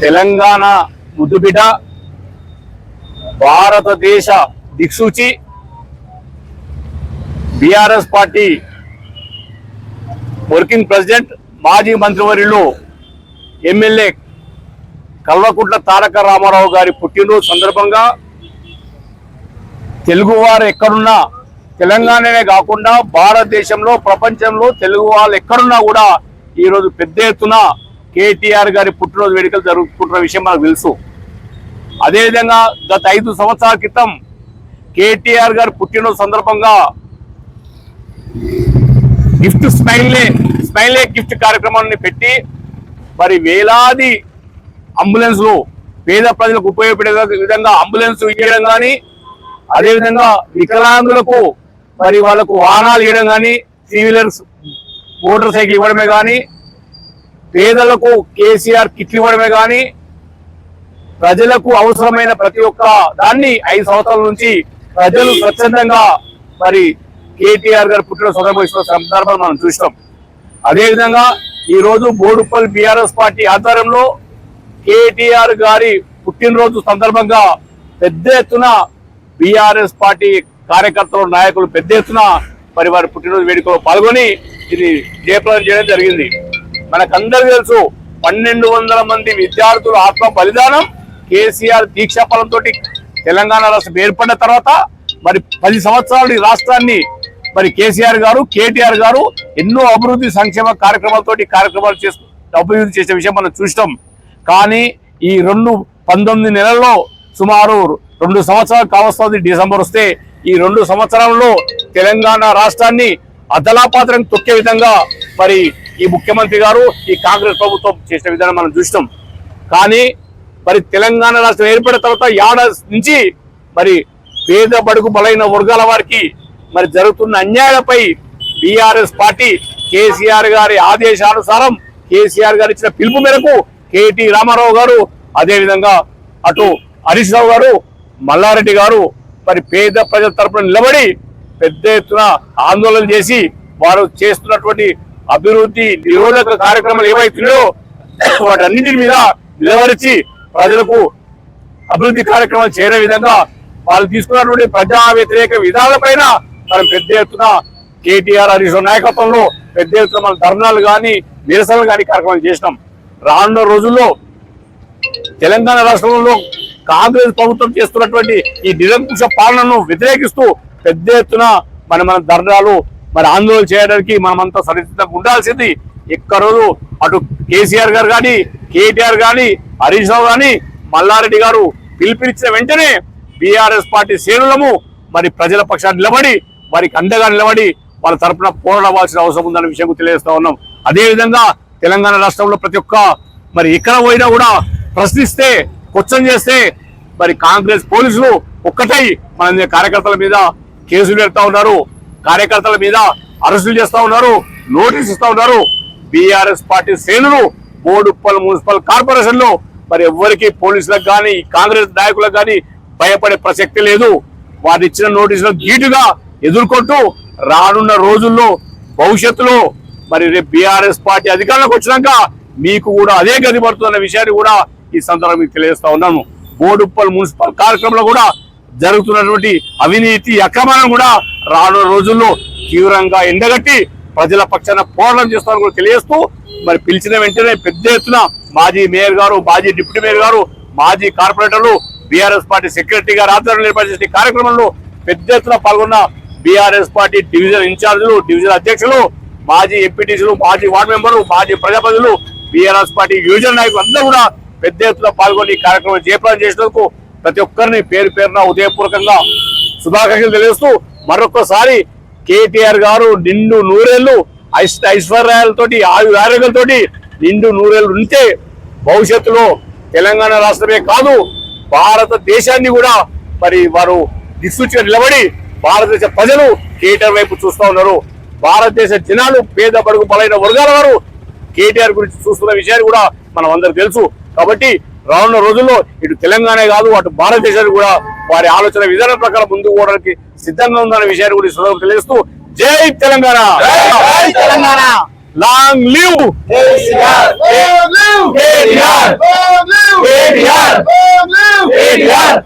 తెలంగాణ ముద్దుబిడ్డ భారతదేశ దిక్సూచి బీఆర్ఎస్ పార్టీ వర్కింగ్ ప్రెసిడెంట్ మాజీ మంత్రివర్యులు ఎమ్మెల్యే కల్వకుంట్ల తారక రామారావు గారి పుట్టినరోజు సందర్భంగా తెలుగువారు ఎక్కడున్నా తెలంగాణనే కాకుండా భారతదేశంలో ప్రపంచంలో తెలుగు వాళ్ళు ఎక్కడున్నా కూడా ఈరోజు పెద్ద ఎత్తున కేటీఆర్ గారి పుట్టినరోజు వేడుకలు జరుపుకుంటున్న విషయం మనకు తెలుసు. అదేవిధంగా గత ఐదు సంవత్సరాల క్రితం కేటీఆర్ గారు పుట్టినరోజు సందర్భంగా గిఫ్ట్ స్మైల్లే స్మైల్లే గిఫ్ట్ కార్యక్రమాన్ని పెట్టి మరి వేలాది అంబులెన్స్లు పేద ప్రజలకు ఉపయోగపడే విధంగా అంబులెన్స్ ఇవ్వడం కానీ అదేవిధంగా వికలాంగులకు మరి వాళ్ళకు వాహనాలు ఇవ్వడం కానీ త్రీ వీలర్స్ మోటార్ సైకిల్ ఇవ్వడమే కానీ పేదలకు కేసీఆర్ కిట్లు ఇవ్వడమే కానీ ప్రజలకు అవసరమైన ప్రతి ఒక్క దాన్ని ఐదు సంవత్సరాల నుంచి ప్రజలు స్వచ్ఛందంగా మరి కేటీఆర్ గారు పుట్టిన స్వతంత్ర సందర్భాన్ని మనం చూసినాం. అదేవిధంగా ఈ రోజు బోడుపల్లి బీఆర్ఎస్ పార్టీ ఆధ్వర్యంలో కేటీఆర్ గారి పుట్టినరోజు సందర్భంగా పెద్ద ఎత్తున బీఆర్ఎస్ పార్టీ కార్యకర్తలు నాయకులు పెద్ద ఎత్తున మరి వారి పుట్టినరోజు వేడుకలో పాల్గొని ఇది జయప్రదం చేయడం జరిగింది. మనకందరికీ తెలుసు పన్నెండు వందల మంది విద్యార్థుల ఆత్మ బలిదానం కేసీఆర్ దీక్షాఫలంతో తెలంగాణ రాష్ట్రం ఏర్పడిన తర్వాత మరి పది సంవత్సరాలు ఈ రాష్ట్రాన్ని మరి కేసీఆర్ గారు కేటీఆర్ గారు ఎన్నో అభివృద్ధి సంక్షేమ కార్యక్రమాలతోటి కార్యక్రమాలు చేస్తూ అభివృద్ధి చేసే విషయం మనం చూసినాం. కానీ ఈ రెండు పంతొమ్మిది నెలల్లో సుమారు రెండు సంవత్సరాలు కావస్తుంది డిసెంబర్ వస్తే ఈ రెండు సంవత్సరాల్లో తెలంగాణ రాష్ట్రాన్ని అదలాపాత్రం తొక్కే విధంగా మరి ఈ ముఖ్యమంత్రి గారు ఈ కాంగ్రెస్ ప్రభుత్వం చేసిన విధానం మనం చూసినాం. కానీ మరి తెలంగాణ రాష్ట్రం ఏర్పడిన తర్వాత ఏడాది నుంచి మరి పేద బడుగు బలైన వర్గాల వారికి మరి జరుగుతున్న అన్యాయాలపై బీఆర్ఎస్ పార్టీ కేసీఆర్ గారి ఆదేశానుసారం కేసీఆర్ గారు ఇచ్చిన పిలుపు మేరకు కేటీ రామారావు గారు అదేవిధంగా అటు హరీష్ రావు గారు మల్లారెడ్డి గారు మరి పేద ప్రజల తరపున నిలబడి పెద్ద ఎత్తున ఆందోళన చేసి వారు చేస్తున్నటువంటి అభివృద్ధి నిరోధక కార్యక్రమాలు ఏవైతున్నాయో వాటన్నింటి మీద నిలవరిచి ప్రజలకు అభివృద్ధి కార్యక్రమాలు చేరే విధంగా వాళ్ళు తీసుకున్నటువంటి ప్రజా వ్యతిరేక విధానాలపైన మనం పెద్ద ఎత్తున కేటీఆర్ హరీష్ నాయకత్వంలో పెద్ద ఎత్తున మన ధర్నాలు కానీ నిరసనలు కానీ కార్యక్రమాలు చేసినాం. రానున్న రోజుల్లో తెలంగాణ రాష్ట్రంలో కాంగ్రెస్ ప్రభుత్వం చేస్తున్నటువంటి ఈ నిరంకుశ పాలనను వ్యతిరేకిస్తూ పెద్ద ఎత్తున మన మన ధర్నాలు మరి ఆందోళన చేయడానికి మనమంతా సరిసిద్ధంగా ఉండాల్సింది. ఎక్కరోజు అటు కేసీఆర్ గారు కానీ కేటీఆర్ కానీ హరీష్ రావు కానీ మల్లారెడ్డి గారు పిలిపించిన వెంటనే బీఆర్ఎస్ పార్టీ శ్రేణులము మరి ప్రజల పక్షాన్ని నిలబడి వారికి అండగా నిలబడి వాళ్ళ తరపున పోరాడవలసిన అవసరం ఉందన్న విషయం తెలియజేస్తా ఉన్నాం. అదేవిధంగా తెలంగాణ రాష్ట్రంలో ప్రతి ఒక్క మరి ఎక్కడ పోయినా కూడా ప్రశ్నిస్తే క్వశ్చన్ చేస్తే మరి కాంగ్రెస్ పోలీసులు ఒక్కటై మన కార్యకర్తల మీద కేసులు పెడతా ఉన్నారు. కార్యకర్తల మీద అరెస్టులు చేస్తా ఉన్నారు నోటీస్ ఇస్తా ఉన్నారు. బీఆర్ఎస్ పార్టీ శ్రేణులు బోడుప్పల్ మున్సిపల్ కార్పొరేషన్లో మరి ఎవరికి పోలీసులకు కానీ కాంగ్రెస్ నాయకులకు కానీ భయపడే ప్రసక్తి లేదు. వారు ఇచ్చిన నోటీసులు ధీటుగా ఎదుర్కొంటూ రానున్న రోజుల్లో భవిష్యత్తులో మరి రేపు బీఆర్ఎస్ పార్టీ అధికారంలోకి వచ్చినాక మీకు కూడా అదే గది పడుతుందన్న విషయాన్ని కూడా ఈ సందర్భంగా మీకు తెలియజేస్తా ఉన్నాను. బోడుప్పల్ మున్సిపల్ కార్యక్రమంలో కూడా జరుగుతున్నటువంటి అవినీతి అక్రమాలను కూడా రానున్న రోజుల్లో తీవ్రంగా ఎండగట్టి ప్రజల పక్షాన పోరాటం చేస్తారని కూడా తెలియజేస్తూ మరి పిలిచిన వెంటనే పెద్ద ఎత్తున మాజీ మేయర్ గారు మాజీ డిప్యూటీ మేయర్ గారు మాజీ కార్పొరేటర్లు బీఆర్ఎస్ పార్టీ సెక్రటరీ గారు ఆధ్వర్యంలో ఏర్పాటు చేసిన కార్యక్రమంలో పెద్ద ఎత్తున పాల్గొన్న బీఆర్ఎస్ పార్టీ డివిజన్ ఇన్ఛార్జీలు డివిజన్ అధ్యక్షులు మాజీ ఎంపీటీసీలు మాజీ వార్డు మెంబర్లు మాజీ ప్రజాప్రతినిధులు బీఆర్ఎస్ పార్టీ యువజన నాయకులు అందరూ కూడా పెద్ద ఎత్తున పాల్గొని ఈ కార్యక్రమం జయప్రదం చేసినందుకు ప్రతి ఒక్కరిని పేరు పేరున ఉదయపూర్వకంగా శుభాకాంక్షలు తెలియజేస్తూ మరొకసారి కేటీఆర్ గారు నిండు నూరేళ్ళు ఐశ్- ఐశ్వర్యాలతోటి ఆయు నిండు నూరేళ్ళు ఉంటే భవిష్యత్తులో తెలంగాణ రాష్ట్రమే కాదు భారతదేశాన్ని కూడా మరి వారు దిశూచిగా నిలబడి భారతదేశ ప్రజలు కేటీఆర్ వైపు చూస్తూ ఉన్నారు. భారతదేశ జనాలు పేద పడుగు బలైన వర్గాల వారు కేటీఆర్ గురించి చూస్తున్న విషయాన్ని కూడా మనం అందరికి తెలుసు. కాబట్టి రానున్న రోజుల్లో ఇటు తెలంగాణ కాదు అటు భారతదేశానికి కూడా వారి ఆలోచన విధానం ప్రకారం ముందుకు పోవడానికి సిద్ధంగా ఉందన్న విషయాన్ని కూడా సందర్భంగా తెలియజేస్తూ జై తెలంగాణ లాంగ్ లివ్ కేటీఆర్